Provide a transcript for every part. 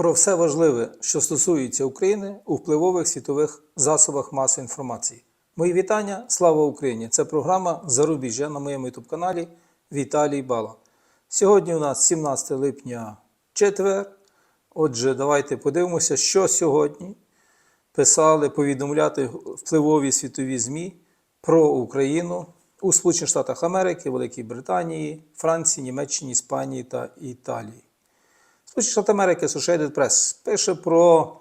про все важливе, що стосується України у впливових світових засобах масової інформації. Мої вітання, слава Україні! Це програма Зарубіжжя на моєму youtube каналі Віталій Бала. Сьогодні у нас 17 липня четвер. Отже, давайте подивимося, що сьогодні писали, повідомляти впливові світові ЗМІ про Україну у Сполучених Штатах Америки, Великій Британії, Франції, Німеччині, Іспанії та Італії. Сполучені Штати Америки Associated Press пише про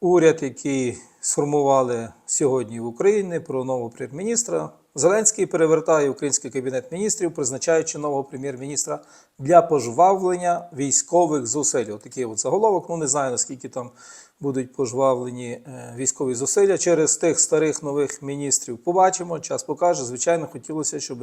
уряд, який сформували сьогодні в Україні, про нового прем'єр-міністра. Зеленський перевертає український кабінет міністрів, призначаючи нового прем'єр-міністра для пожвавлення військових зусиль. Отакий от заголовок. Ну не знаю наскільки там будуть пожвавлені е, військові зусилля через тих старих нових міністрів. Побачимо, час покаже. Звичайно, хотілося, щоб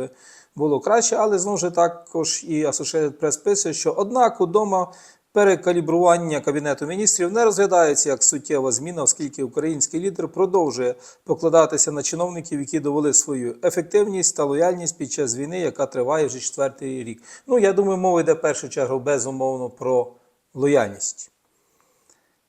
було краще, але знову ж також і Associated Press пише, що однак удома перекалібрування Кабінету міністрів не розглядається як суттєва зміна, оскільки український лідер продовжує покладатися на чиновників, які довели свою ефективність та лояльність під час війни, яка триває вже четвертий рік. Ну, я думаю, мова йде в першу чергу безумовно про лояльність.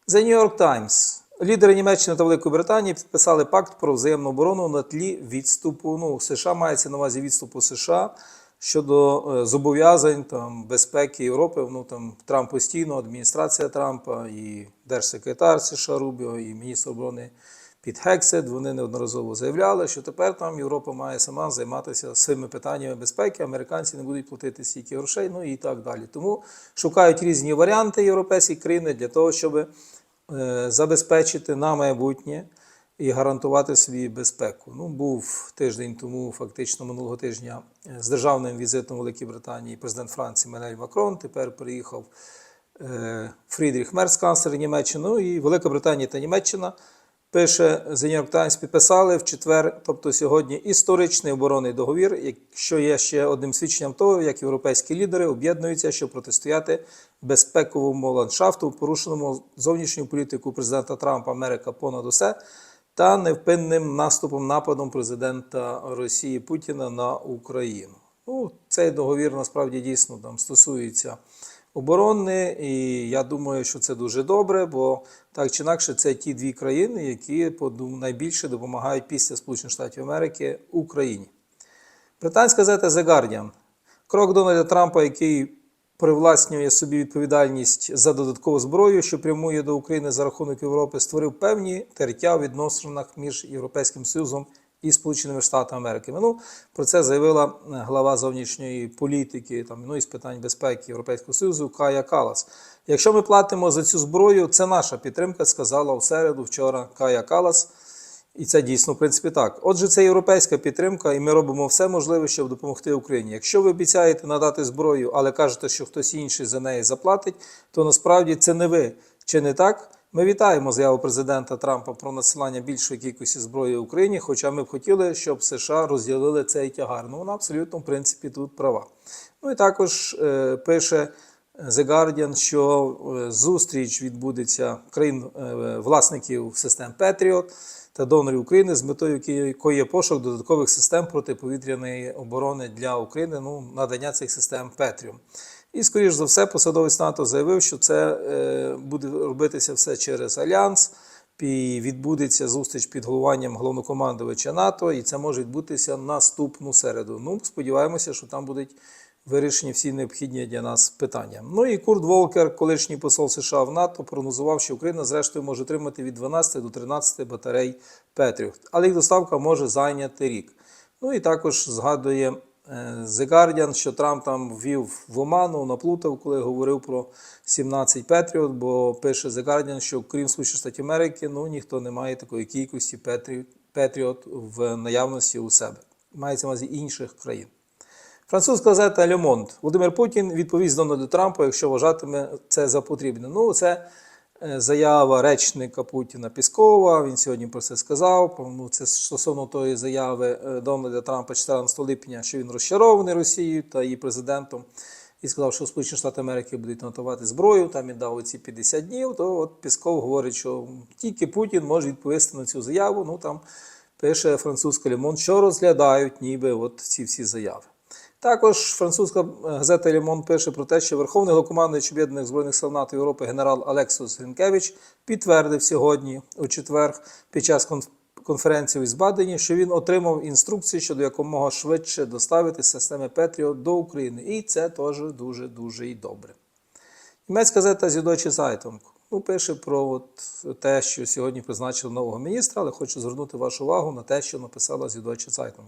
The New York Times. Лідери Німеччини та Великої Британії підписали пакт про взаємну оборону на тлі відступу. Ну, США мається на увазі відступу США щодо е, зобов'язань там, безпеки Європи. Ну, там, Трамп постійно, адміністрація Трампа, і держсекретар США Рубіо, і міністр оборони Піт Хексет, вони неодноразово заявляли, що тепер там Європа має сама займатися цими питаннями безпеки, американці не будуть платити стільки грошей, ну і так далі. Тому шукають різні варіанти європейські країни для того, щоб е, забезпечити на майбутнє і гарантувати собі безпеку. Ну, був тиждень тому, фактично минулого тижня, е, з державним візитом Великій Британії президент Франції Менель Макрон. Тепер приїхав е, Фрідріх Мерц, канцлер Німеччини, ну і Велика Британія та Німеччина. Пише The New York Times, підписали в четвер, тобто сьогодні, історичний оборонний договір, що є ще одним свідченням того, як європейські лідери об'єднуються, щоб протистояти безпековому ландшафту, порушеному зовнішню політику президента Трампа Америка понад усе та невпинним наступом нападом президента Росії Путіна на Україну. Ну, цей договір насправді дійсно там стосується оборони, і я думаю, що це дуже добре, бо так чи інакше це ті дві країни, які найбільше допомагають після Сполучених Штатів Америки Україні. Британська газета The Guardian. Крок Дональда Трампа, який привласнює собі відповідальність за додаткову зброю, що прямує до України за рахунок Європи, створив певні тертя в відносинах між Європейським Союзом і Сполученими Штатами Америки. Ну, про це заявила глава зовнішньої політики там, ну, і з питань безпеки Європейського Союзу Кая Калас. Якщо ми платимо за цю зброю, це наша підтримка, сказала в середу вчора Кая Калас. І це дійсно, в принципі, так. Отже, це європейська підтримка, і ми робимо все можливе, щоб допомогти Україні. Якщо ви обіцяєте надати зброю, але кажете, що хтось інший за неї заплатить, то насправді це не ви. Чи не так? Ми вітаємо заяву президента Трампа про надсилання більшої кількості зброї Україні, хоча ми б хотіли, щоб США розділили цей тягар. Ну, вона абсолютно, в принципі, тут права. Ну і також е, пише The Guardian, що е, зустріч відбудеться країн е, власників систем Patriot та донорів України з метою якої є пошук додаткових систем протиповітряної оборони для України, ну, надання цих систем Петріум. І, скоріш за все, посадовець НАТО заявив, що це е, буде робитися все через Альянс. І відбудеться зустріч під головуванням головнокомандувача НАТО, і це може відбутися наступну середу. Ну, сподіваємося, що там будуть вирішені всі необхідні для нас питання. Ну і Курт Волкер, колишній посол США в НАТО, прогнозував, що Україна зрештою може отримати від 12 до 13 батарей Петрів, але їх доставка може зайняти рік. Ну і також згадує The Guardian, що Трамп там ввів в оману, наплутав, коли говорив про 17 Петріот, бо пише The Guardian, що крім Сполучених Штатів Америки, ну ніхто не має такої кількості Петріот в наявності у себе. Мається на інших країн. Французька газета Le Monde. Володимир Путін відповість Дональду Трампу, якщо вважатиме це за потрібне. Ну, це заява речника Путіна Піскова. Він сьогодні про це сказав. Ну, це стосовно тої заяви Дональда Трампа 14 липня, що він розчарований Росією та її президентом. І сказав, що Сполучені Штати Америки будуть готувати зброю, там він дав оці 50 днів, то от Пісков говорить, що тільки Путін може відповісти на цю заяву. Ну там пише французька Лімон, що розглядають ніби от ці всі заяви. Також французька газета Лімон пише про те, що Верховний Головнокомандуючий Об'єднаних Збройних Сил НАТО Європи генерал Алексус Гринкевич підтвердив сьогодні у четвер під час конф- конференції в Ізбадені, що він отримав інструкції щодо якомога швидше доставити системи Петріот до України. І це теж дуже дуже і добре. Німецька газета Süddeutsche Zeitung ну, пише про от те, що сьогодні призначили нового міністра, але хочу звернути вашу увагу на те, що написала Süddeutsche Zeitung.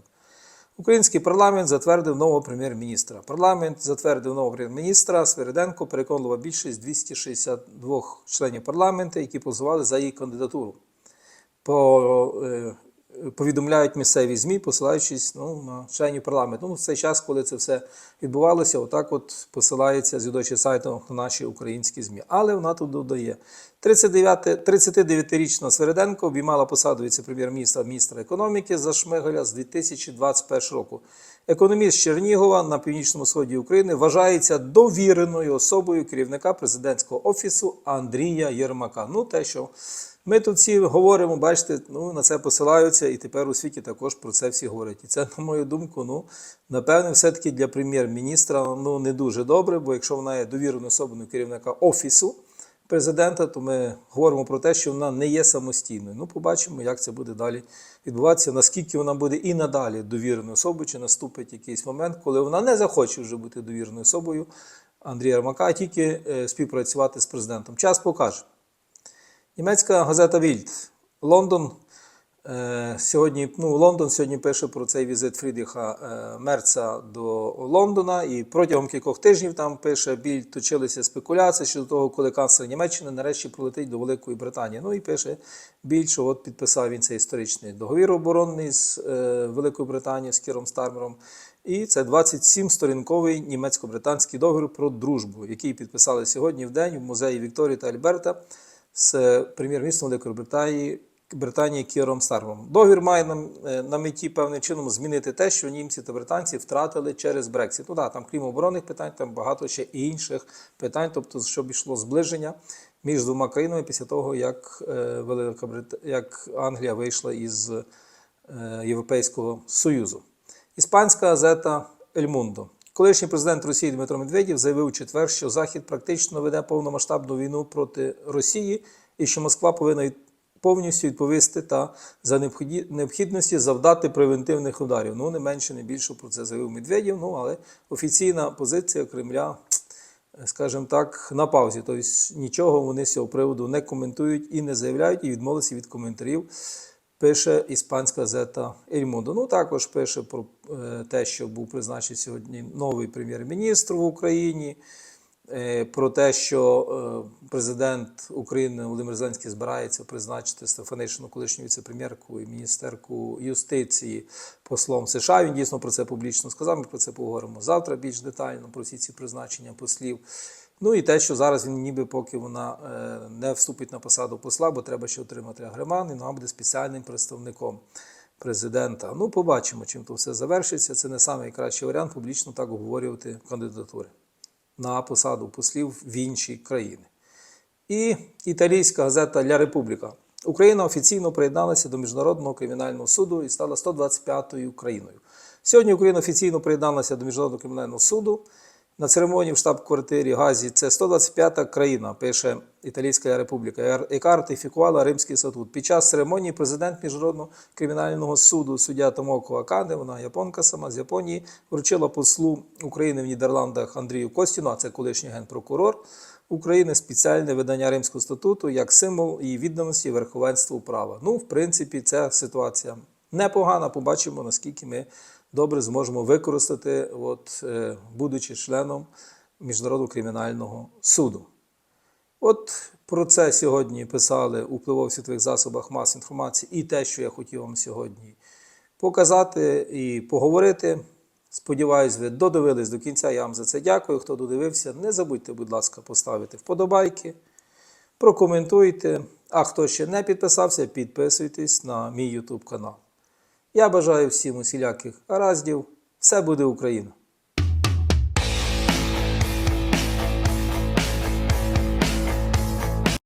Український парламент затвердив нового прем'єр-міністра. Парламент затвердив нового прем'єр-міністра Свириденко, переконлива більшість 262 членів парламенту, які позивали за її кандидатуру. По, е, повідомляють місцеві ЗМІ, посилаючись ну, на членів парламенту. Ну, в цей час, коли це все відбувалося, отак от посилається з сайтом на наші українські ЗМІ. Але вона тут додає. 39 39-річна Свериденко обіймала посаду віце-прем'єр-міністра міністра економіки за Шмигаля з 2021 року. Економіст Чернігова на північному сході України вважається довіреною особою керівника президентського офісу Андрія Єрмака. Ну, те, що ми тут всі говоримо, бачите, ну на це посилаються, і тепер у світі також про це всі говорять. І це, на мою думку, ну напевне, все-таки для прем'єр-міністра ну не дуже добре, бо якщо вона є довіреною особою керівника офісу президента, то ми говоримо про те, що вона не є самостійною. Ну, побачимо, як це буде далі відбуватися, наскільки вона буде і надалі довіреною особою, чи наступить якийсь момент, коли вона не захоче вже бути довіреною особою Андрія Ермака, а тільки е, співпрацювати з президентом. Час покаже. Німецька газета Вільд. Лондон. е, Сьогодні, ну, Лондон сьогодні пише про цей візит Фрідріха е, Мерца до Лондона, і протягом кількох тижнів там пише біль точилися спекуляції щодо того, коли канцлер Німеччини нарешті прилетить до Великої Британії. Ну і пише біль, що от підписав він цей історичний договір оборонний з е, Великою Британією з Кіром Стармером. І це 27-сторінковий німецько-британський договір про дружбу, який підписали сьогодні в день в музеї Вікторії та Альберта з прем'єр-міністром Великої Британії Британії Кіром Стармом. Договір має на, е, на меті певним чином змінити те, що німці та британці втратили через Брексит. Ну да, там, крім оборонних питань, там багато ще інших питань, тобто, щоб йшло зближення між двома країнами після того, як е, Велика Брит... як Англія вийшла із е, Європейського Союзу. Іспанська газета Ель Мундо. Колишній президент Росії Дмитро Медведєв заявив у четвер, що Захід практично веде повномасштабну війну проти Росії і що Москва повинна повністю відповісти та за необхідності завдати превентивних ударів. Ну, не менше, не більше про це заявив Медведєв, ну але офіційна позиція Кремля, скажімо так, на паузі. Тобто нічого вони з цього приводу не коментують і не заявляють, і відмовилися від коментарів пише іспанська газета «Ель Мундо». Ну, також пише про е, те, що був призначений сьогодні новий прем'єр-міністр в Україні, е, про те, що е, президент України Володимир Зеленський збирається призначити Стефанишину, колишню віце-прем'єрку і міністерку юстиції послом США. Він дійсно про це публічно сказав. Ми про це поговоримо завтра більш детально про всі ці призначення послів. Ну і те, що зараз він ніби поки вона е, не вступить на посаду посла, бо треба ще отримати агреман, і вона буде спеціальним представником президента. Ну, побачимо, чим то все завершиться. Це не найкращий варіант публічно так обговорювати кандидатури на посаду послів в інші країни. І італійська газета Ля Републіка. Україна офіційно приєдналася до Міжнародного кримінального суду і стала 125-ю країною. Сьогодні Україна офіційно приєдналася до Міжнародного кримінального суду. На церемонії в штаб-квартирі Газі це 125-та країна, пише Італійська Републіка, яка ратифікувала Римський статут. Під час церемонії президент Міжнародного кримінального суду суддя Томоко Акаде, вона японка сама з Японії, вручила послу України в Нідерландах Андрію Костіну, а це колишній генпрокурор України, спеціальне видання Римського статуту як символ її відданості верховенству права. Ну, в принципі, ця ситуація непогана. Побачимо, наскільки ми добре зможемо використати, от, е, будучи членом Міжнародного кримінального суду. От про це сьогодні писали у впливових світових засобах мас інформації і те, що я хотів вам сьогодні показати і поговорити. Сподіваюсь, ви додивились до кінця. Я вам за це дякую. Хто додивився, не забудьте, будь ласка, поставити вподобайки, прокоментуйте. А хто ще не підписався, підписуйтесь на мій YouTube канал. Я бажаю всім усіляких гараздів. Все буде Україна!